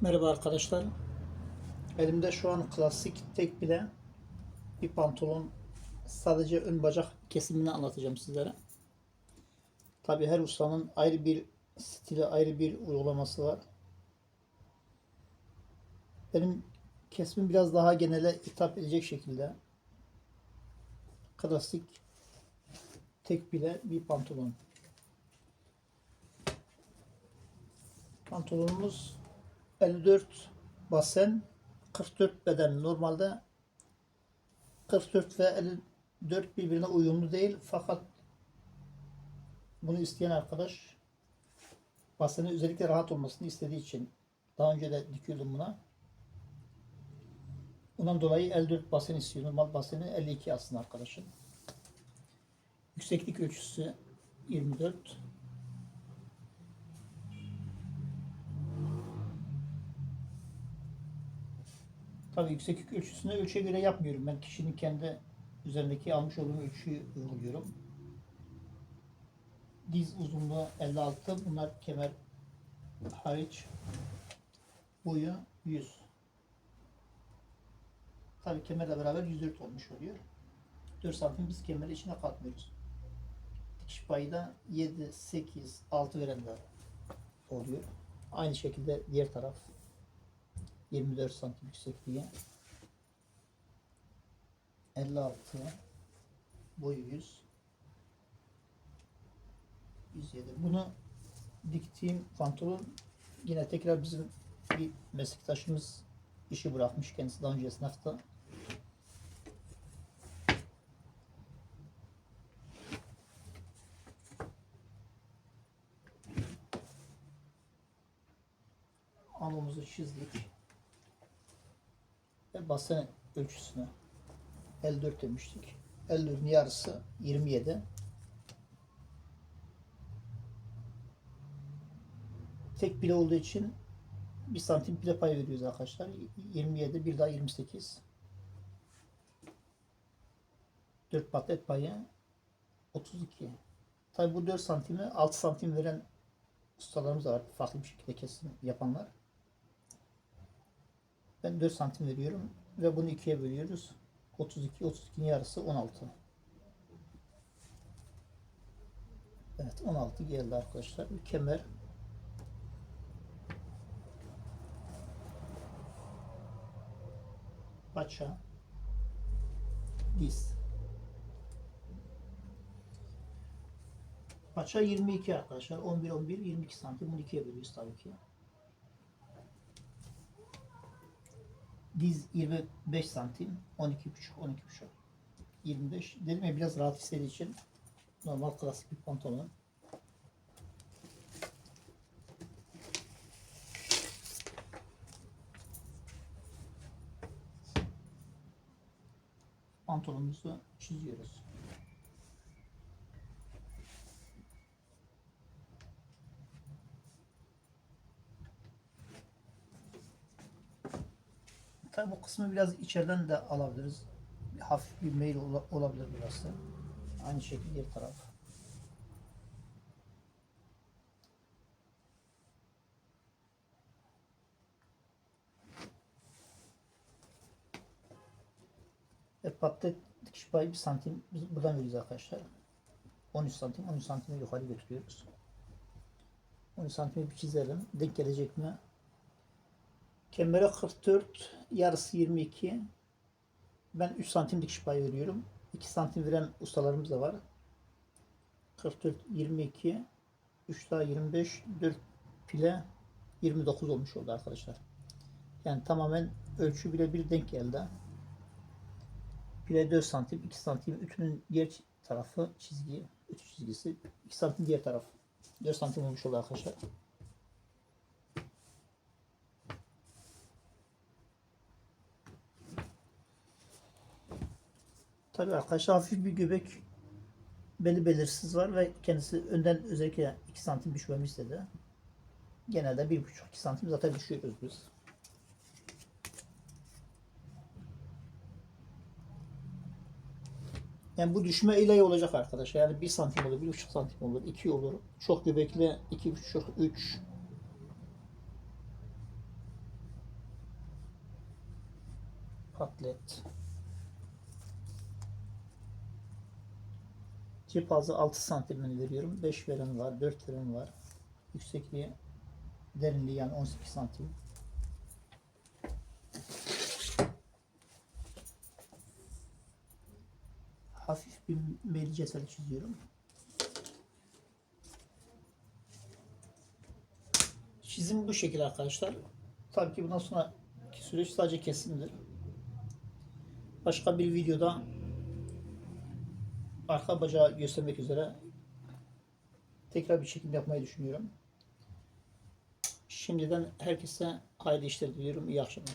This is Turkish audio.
Merhaba arkadaşlar. Elimde şu an klasik tek bile bir pantolon sadece ön bacak kesimini anlatacağım sizlere. Tabi her ustanın ayrı bir stili, ayrı bir uygulaması var. Benim kesimim biraz daha genele hitap edecek şekilde klasik tek bile bir pantolon. Pantolonumuz 54 basen 44 beden normalde 44 ve 54 birbirine uyumlu değil fakat bunu isteyen arkadaş basenin özellikle rahat olmasını istediği için daha önce de dikiyordum buna. Bundan dolayı 54 basen istiyor. Normal baseni 52 aslında arkadaşın. Yükseklik ölçüsü 24. Tabii yükseklik ölçüsünü ölçüye göre yapmıyorum. Ben kişinin kendi üzerindeki almış olduğum ölçüyü uyguluyorum. Diz uzunluğu 56. Bunlar kemer hariç. Boyu 100. Tabii kemerle beraber 104 olmuş oluyor. 4 santim biz kemeri içine katmıyoruz. Dikiş payı da 7, 8, 6 verenler oluyor. Aynı şekilde diğer taraf 24 santim yüksekliğe. 56 boyu 100 107 bunu diktiğim pantolon yine tekrar bizim bir meslektaşımız işi bırakmış kendisi daha önce esnafta. Alnımızı çizdik ve basen ölçüsüne 54 demiştik. 54'ün yarısı 27. Tek bile olduğu için 1 santim bile pay veriyoruz arkadaşlar. 27 bir daha 28. 4 patlet payı 32. Tabi bu 4 santimi 6 santim veren ustalarımız var. Farklı bir şekilde kesim yapanlar. Ben 4 santim veriyorum ve bunu ikiye bölüyoruz. 32, 32'nin yarısı 16. Evet 16 geldi arkadaşlar. Bir kemer. Paça. Diz. Paça 22 arkadaşlar. 11 11 22 santim. Bunu ikiye bölüyoruz tabii ki. Diz 25 santim, 12 buçuk, 12 buçuk, 25. Dedim ya biraz rahat istediği için normal klasik bir pantolon. Pantolonumuzu çiziyoruz. Tabi bu kısmı biraz içeriden de alabiliriz. Hafif bir ola- olabilir burası. Aynı şekilde diğer taraf. Ve patlet dikiş payı bir santim biz buradan veriyoruz arkadaşlar. 13 santim, 13 santimi yukarı götürüyoruz. 13 santimi bir çizelim. Denk gelecek mi? Kemere 44, yarısı 22. Ben 3 santim dikiş payı veriyorum. 2 santim veren ustalarımız da var. 44, 22, 3 daha 25, 4 pile 29 olmuş oldu arkadaşlar. Yani tamamen ölçü bile bir denk geldi. Pile 4 santim, 2 santim, ütünün diğer tarafı çizgi, ütü çizgisi, 2 santim diğer taraf. 4 santim olmuş oldu arkadaşlar. Tabii arkadaşlar hafif bir göbek beli belirsiz var ve kendisi önden özellikle 2 santim düşmemi istedi. Genelde 1,5-2 santim zaten düşüyoruz biz. Yani bu düşme ile olacak arkadaşlar. Yani 1 santim olur, 1,5 santim olur, 2 olur. Çok göbekli 2,5, 3 Patlet. Cep ağzı 6 santimini veriyorum. 5 veren var, 4 veren var. Yüksekliği, derinliği yani 18 santim. Hafif bir meyli cetvel çiziyorum. Çizim bu şekilde arkadaşlar. Tabii ki bundan sonraki süreç sadece kesimdir. Başka bir videoda arka bacağı göstermek üzere tekrar bir çekim yapmayı düşünüyorum. Şimdiden herkese hayırlı işler diliyorum. İyi akşamlar.